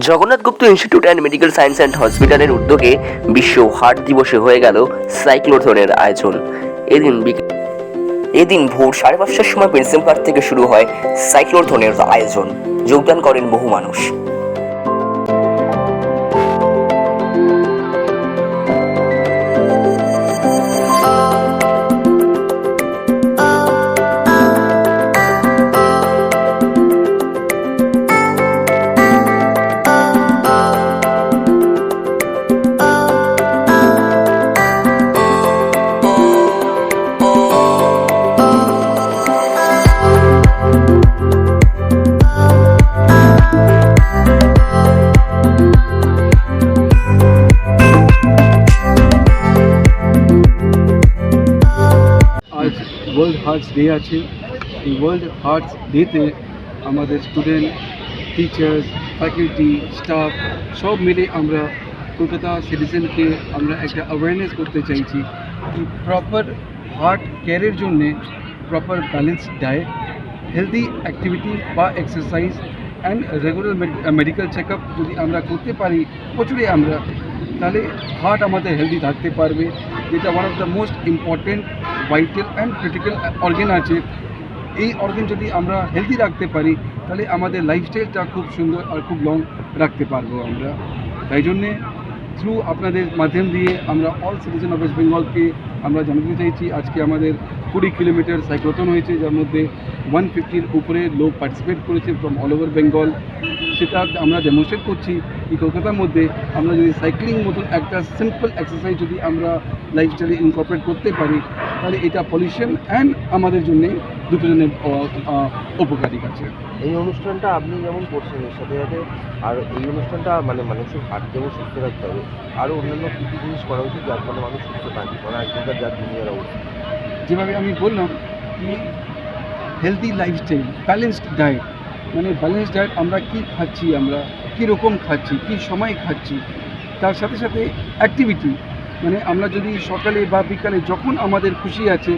Jagannath Gupta institute and medical science and হসপিটালের উদ্যোগে বিশ্ব হার্ট দিবসে হয়ে গেল সাইক্লোথনের আয়োজন। এদিন এদিন ভোর সাড়ে পাঁচটার সময় প্রিন্সিপাল পার্ক থেকে শুরু হয় সাইক্লোথনের আয়োজন। যোগদান করেন বহু মানুষ। ওয়ার্ল্ড হার্টস ডে আছে। এই ওয়ার্ল্ড হার্টস ডেতে আমাদের স্টুডেন্ট টিচার্স ফ্যাকাল্টি স্টাফ সব মিলে আমরা কলকাতা সিটিজেনকে আমরা একটা অ্যাওয়ারনেস করতে চাইছি কি প্রপার হার্ট কেয়ারের জন্যে proper balance diet healthy activity বা exercise and regular medical check যদি আমরা করতে পারি, প্রচুরই আমরা তাহলে হার্ট আমাদের হেলদি থাকতে পারবে, যেটা one of the most important vital and critical organ আছে। এই অর্গেন যদি আমরা হেলদি রাখতে পারি, তাহলে আমাদের লাইফস্টাইলটা খুব সুন্দর আর খুব লং রাখতে পারব আমরা। তাই জন্যে থ্রু আপনাদের মাধ্যম দিয়ে আমরা অল সিটিজেন অফ ওয়েস্ট বেঙ্গলকে আমরা জানাতে চাইছি, আজকে আমাদের কুড়ি কিলোমিটার সাইক্লোথন হয়েছে, যার মধ্যে ওয়ান ফিফটির উপরে লোক পার্টিসিপেট করেছে ফ্রম অল ওভার বেঙ্গল সেটা আমরা ডেমনস্ট্রেট করছি এই কলকাতার মধ্যে। আমরা যদি সাইক্লিং মতন একটা সিম্পল এক্সারসাইজ যদি আমরা লাইফস্টাইলে ইনকর্পোরেট করতে পারি তাহলে এটা পলিউশন অ্যান্ড আমাদের জন্যে দুটো জনের উপকারী আছে এই অনুষ্ঠানটা আপনি যেমন করছেন এর সাথে সাথে আর এই অনুষ্ঠানটা মানে মানুষের হার্ট যেমন সুস্থ রাখতে হবে। আরও অন্যান্য কী কী জিনিস করা উচিত যার ফলে মানুষ সুস্থ থাকে? মানে আজকালকার যার দুনিয়ার অবস্থা। যেভাবে আমি বললাম কি হেলদি লাইফস্টাইল ব্যালেন্সড ডায়েট মানে ব্যালেন্স ডায়েট আমরা কি খাচ্ছি আমরা? রকম খাচ্ছি? কী সময় খাচ্ছি? তার সাথে সাথে অ্যাক্টিভিটি মানে আমরা যদি সকালে বা বিকালে যখন আমাদের খুশি আছে,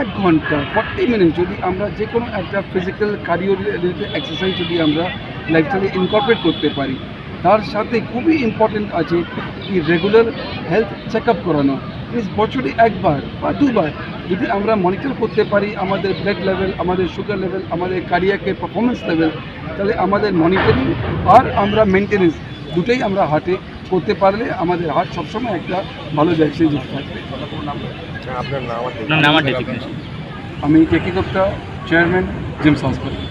এক ঘণ্টা ফর্টি মিনিট যদি আমরা যে কোনো একটা ফিজিক্যাল কার্ডিও রিলেটেড এক্সারসাইজ যদি আমরা লাইফস্টাইলে ইনকর্পোরেট করতে পারি, তার সাথে খুবই ইম্পর্টেন্ট আছে কি রেগুলার হেলথ চেক আপ করানো। বছরে একবার বা দুবার যদি আমরা মনিটর করতে পারি আমাদের ব্লাড লেভেল আমাদের সুগার লেভেল আমাদের কার্ডিয়াকের পারফরমেন্স লেভেল তাহলে আমাদের মনিটরিং আর আমরা মেনটেনেন্স দুটোই আমরা হাটে করতে পারলে আমাদের হার্ট সবসময় একটা ভালো জায়গায় যেতে থাকবে আমি Keki Gupta chairman JIMS hospital